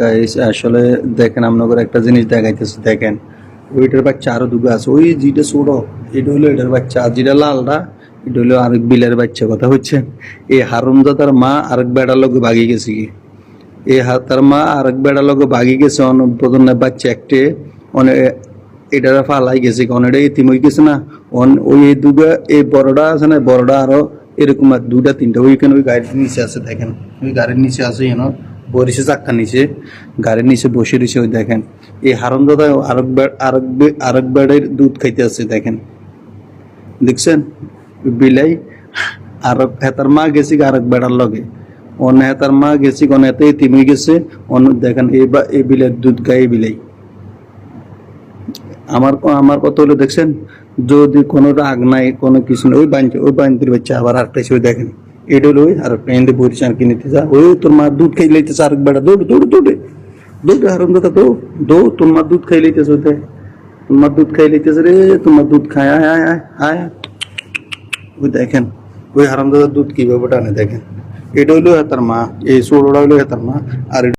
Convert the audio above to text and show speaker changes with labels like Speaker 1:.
Speaker 1: Guys আসলে দেখেন আপনাদের একটা জিনিস দেখাইতেছে, দেখেন। ওইটার বাচ্চা আরও দুটো আছে। ওই যেটা ছোট, এটা হলো এটার বাচ্চা। আর যেটা লালটা, এটা হলো আরেক বিলের বাচ্চা, কথা হচ্ছে এই হারুমজাদার মা আরেক বেড়ার লোক ভাগি গেছে কি? এই তার মা আরেক বেড়ার লোক ভাগি গেছে, অন প্রথম বাচ্চা একটে। অনেক এটারা ফালাই গেছে এটা ইতিম হয়ে গেছে না? অন ওই এই দুগা এই বড়টা আছে না? বড়টা আরও এরকম আর দুটা তিনটা। ওইখানে ওই গাড়ির নিচে আছে, দেখেন। ওই গাড়ির নিচে আছে ইনো বরিশে চাক্কা নিচে গাড়ির নিচে বসে রয়েছে ওই দেখেন। এই হারন দাদা আরেক আরেক আরেক বেড়ের দুধ খাইতে আছে, দেখেন। দেখছেন? বিলাই, আর হেতার মা গেছি আরেক বেড়ার লগে। অন্য হেতার মা গেছি কোন এতে তিমি গেছে, অন্য দেখেন, এই বা এই বিলের দুধ গায়ে বিলাই। আমার আমার কথা হলো, দেখছেন? যদি কোনো রাগ নাই, কোনো কিছু নেই, ওই বাঞ্চ ওই বাঞ্চির বাচ্চা আবার আরেকটা ওই দেখেন। এটা হলো ওই আর ಓ এনে বরিশান আর কিনে যা ওই ದೊಡ್ಡ দৌড় হারম দাদা দৌড় দৌড় তোর মা দুধ খাই লাইতেছে ওই দেখ দুধ খাই লাইতেছে রে তোমার দুধ খায় আয় আয় আয় আয় দেখেন ওই হারাম দাদার দুধ কীভাবে টানে দেখেন এটা হইল হেতার মা এই ষোলোটা হইল হেতার মা আর